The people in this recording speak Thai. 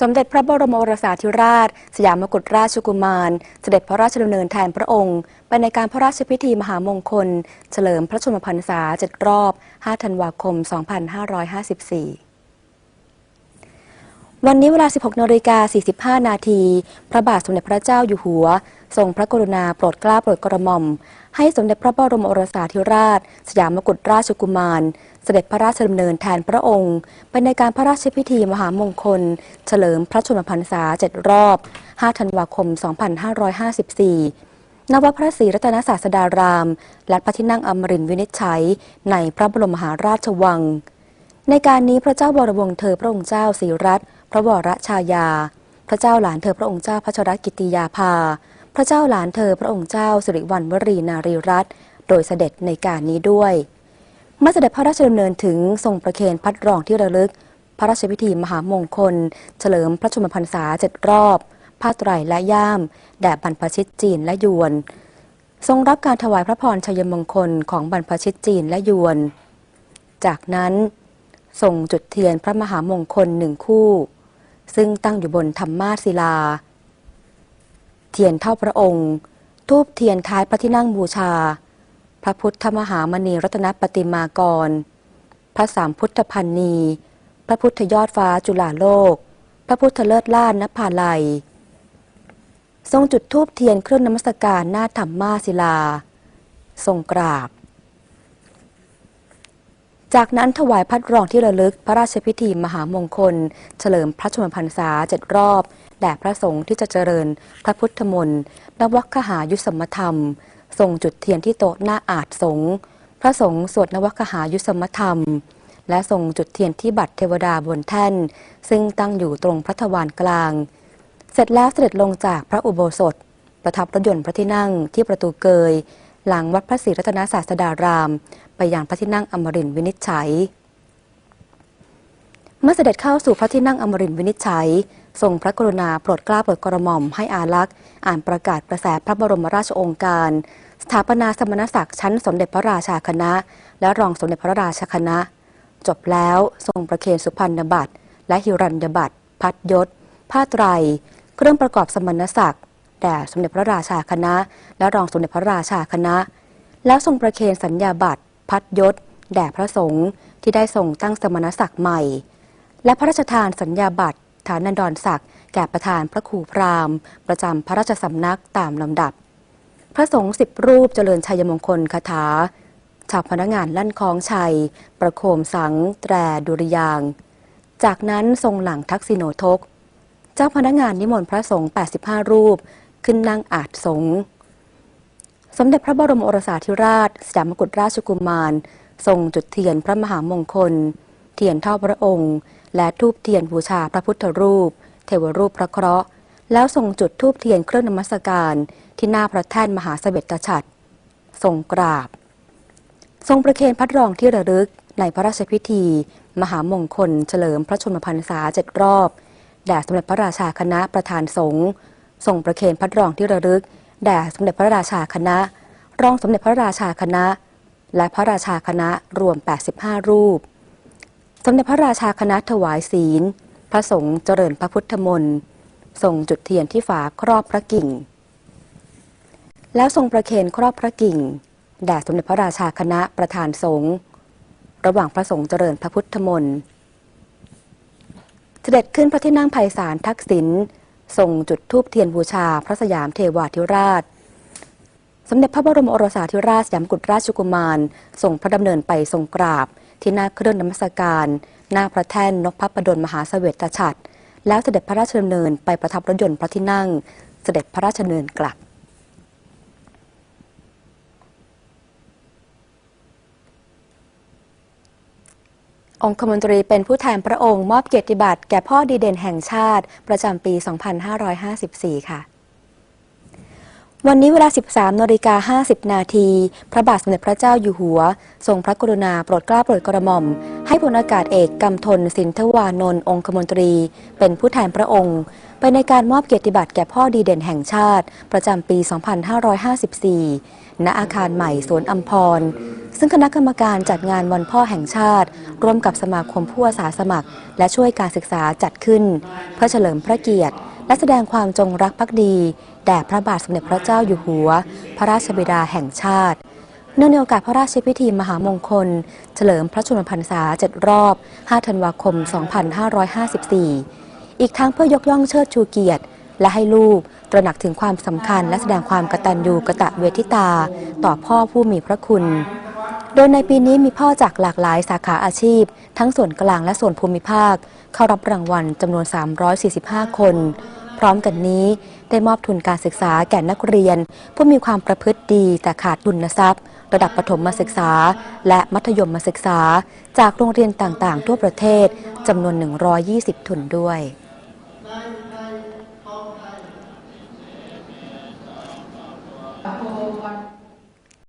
สมเด็จพระบรมโอรสาธิราช สยามกุฎราชกุมาร เสด็จพระราชดำเนินแทนพระองค์ ไปในการพระราชพิธีมหามงคล เฉลิมพระชนมพรรษา 7 รอบ 5 ธันวาคม 2554 วันนี้เวลา 16นาฬิกา45 นาที พระบาทสมเด็จพระเจ้าอยู่หัว ทรงพระกรุณาโปรดเกล้าโปรดกระหม่อม ให้สมเด็จพระบรมโอรสาธิราช สยามกุฎราชกุมาร เสด็จพระราชดำเนินแทนพระองค์ ไปในการพระราชพิธีมหามงคล เฉลิมพระชนมพรรษา 7 รอบ 5 ธันวาคม 2554 ณ วัดพระศรีรัตนศาสดาราม และพระที่นั่งอมรินทร์วินิจฉัย ในพระบรมมหาราชวัง ในการนี้พระเจ้าบรวงศ์เธอพระองค์เจ้าศรีรัตน์ ระวรชายา พระเจ้าหลานเธอพระองค์เจ้าพัชรกิติยาภา พระเจ้าหลานเธอพระองค์เจ้าสิริวัณวรีนารีรัตน์โดยเสด็จในการนี้ด้วยเมื่อเสด็จพระราชดำเนินถึงทรงประเคนพัดรองที่ระลึก พระราชพิธีมหามงคล เฉลิมพระชนมพรรษาเจ็ดรอบผ้าไตรและย่ามแด่บรรพชิตจีนและยวน ทรงรับการถวายพระพรชัยมงคลของบรรพชิตจีนและยวน จากนั้นทรงจุดเทียนพระมหามงคลหนึ่งคู่ ซึ่งตั้งอยู่บนธรรมาศิลา เทียนเท่าพระองค์ ทูบเทียนท้ายพระที่นั่งบูชา พระพุทธมหามณีรัตนปฏิมากร พระสามพุทธพันนี พระพุทธยอดฟ้าจุฬาโลก พระพุทธเลิศล้านนภาลัย ทรงจุดทูบเทียนเครื่องนมัสการหน้าธรรมาศิลา ทรงกราบ จากนั้นถวายพัดรองที่ระลึกพระราชพิธีมหามงคล เฉลิมพระชนมพรรษาเจ็ดรอบแด่พระสงฆ์ที่จะเจริญพระพุทธมนต์นวัคหายุสมธรรม ทรงจุดเทียนที่โต๊ะหน้าอาจสงฆ์พระสงฆ์สวดนวัคหายุสมธรรม และทรงจุดเทียนที่บัตรเทวดาบนแท่น ซึ่งตั้งอยู่ตรงพระทวารกลาง เสร็จแล้วเสด็จลงจากพระอุโบสถ ประทับรถยนต์พระที่นั่งที่ประตูเกย หลังวัดพระศรีรัตนศาสดาราม ไปยังพระที่นั่งอมรินทร์วินิจฉัย เมื่อเสด็จเข้าสู่พระที่นั่งอมรินทร์วินิจฉัย ทรงพระกรุณาโปรดเกล้าโปรดกระหม่อมให้อาลักษ์อ่านประกาศกระแสพระบรมราชโองการ สถาปนาสมณศักดิ์ชั้นสมเด็จพระราชาคณะ และรองสมเด็จพระราชาคณะ จบแล้วทรงประเคนสุพรรณบัตร และหิรัญญบัตรพัดยศผ้าไตร เครื่องประกอบสมณศักดิ์แด่สมเด็จพระราชาคณะ และรองสมเด็จพระราชาคณะ แล้วทรงประเคนสัญญาบัตร พัดยศ แด่พระสงฆ์ที่ได้ทรงตั้งสมณศักดิ์ใหม่ และพระราชทานสัญญาบัตรฐานันดรศักดิ์แก่ประธานพระครูพราหมณ์ ประจำพระราชสำนักตามลำดับ พระสงฆ์สิบรูปเจริญชัยมงคลคาถาชาวพนักงานลั่นคล้องชัย ประโคมสัง แตรดุริยาง จากนั้นทรงหลังทักษิโนทก เจ้าพนักงานนิมนต์พระสงฆ์85 รูป ขึ้นนั่งอาจสงฆ์ สมเด็จพระบรมโอรสาธิราช สยามกุฎราชกุมาร ทรงจุดเทียนพระมหามงคล เทียนเท่าพระองค์ และทูบเทียนบูชาพระพุทธรูป เทวรูปพระเคราะห์ แล้วทรงจุดทูบเทียนเครื่องนมัสการ ที่หน้าพระแท่นมหาเสวตฉัตรทรงกราบ ทรงประเคนพัดรองที่ระลึกในพระราชพิธี มหามงคล เฉลิมพระชนมพรรษาเจ็ดรอบแด่สมเด็จพระราชาคณะประธานสงฆ์ทรงประเคนพัดรองที่ระลึก แด่สมเด็จพระราชาคณะ รองสมเด็จพระราชาคณะ และพระราชาคณะรวม 85 รูป สมเด็จพระราชาคณะถวายศีล พระสงฆ์เจริญพระพุทธมนต์ทรงจุดเทียนที่ฝาครอบพระกิ่ง แล้วทรงประเคนครอบพระกิ่งแด่สมเด็จพระราชาคณะประธานสงฆ์ระหว่างพระสงฆ์เจริญพระพุทธมนต์เสด็จขึ้นพระที่นั่งไพศาลทักษิณ ทรงจุดธูปเทียนบูชาพระสยามเทวาธิราช สมเด็จพระบรมโอรสาธิราชสยามกุฎราชกุมารทรงพระดำเนินไปทรงกราบ ที่หน้าเครื่องนมัสการ หน้าพระแท่นนพพดลมหาเสวตฉัตรแล้วเสด็จพระราชดำเนินไปประทับรถยนต์พระที่นั่ง เสด็จพระราชดำเนินกลับ องคมนตรีเป็นผู้แทนพระองค์ มอบเกียรติบัตรแก่พ่อดีเด่นแห่งชาติ ประจำปี 2554 ค่ะ วันนี้เวลา 13นาฬิกา50 นาที พระบาทสมเด็จพระเจ้าอยู่หัว ทรงพระกรุณาโปรดเกล้าโปรดกระหม่อม ให้พลอากาศเอกกำธลสินทวานนท์องคมนตรี เป็นผู้แทนพระองค์ไปในการมอบเกียรติบัตรแก่พ่อดีเด่นแห่งชาติ ประจำปี 2554 ณอาคารใหม่สวนอัมพร ซึ่งคณะกรรมการจัดงานวันพ่อแห่งชาติ ร่วมกับสมาคมผู้อาสาสมัคร และช่วยการศึกษาจัดขึ้น เพื่อเฉลิมพระเกียรติ และแสดงความจงรักภักดี แด่พระบาทสมเด็จพระเจ้าอยู่หัว พระราชบิดาแห่งชาติ เนื่องในโอกาสพระราชพิธีมหามงคล เฉลิมพระชนมพรรษา7รอบ 5 ธันวาคม 2554 อีกทั้งเพื่อยกย่องเชิดชูเกียรติและให้ลูกตระหนักถึงความสำคัญและแสดงความกตัญญูกะตะเวทิตา ต่อพ่อผู้มีพระคุณ โดยในปีนี้มีพ่อจากหลากหลายสาขาอาชีพ ทั้งส่วนกลางและส่วนภูมิภาค เข้ารับรางวัลจำนวน 345 คน พร้อมกันนี้ได้มอบทุนการศึกษาแก่นักเรียน ผู้มีความประพฤติดีแต่ขาดทุนทรัพย์ ระดับประถมมาศึกษา และมัธยมมาศึกษา จากโรงเรียนต่างๆ ทั่วประเทศจำนวน 120 ทุนด้วย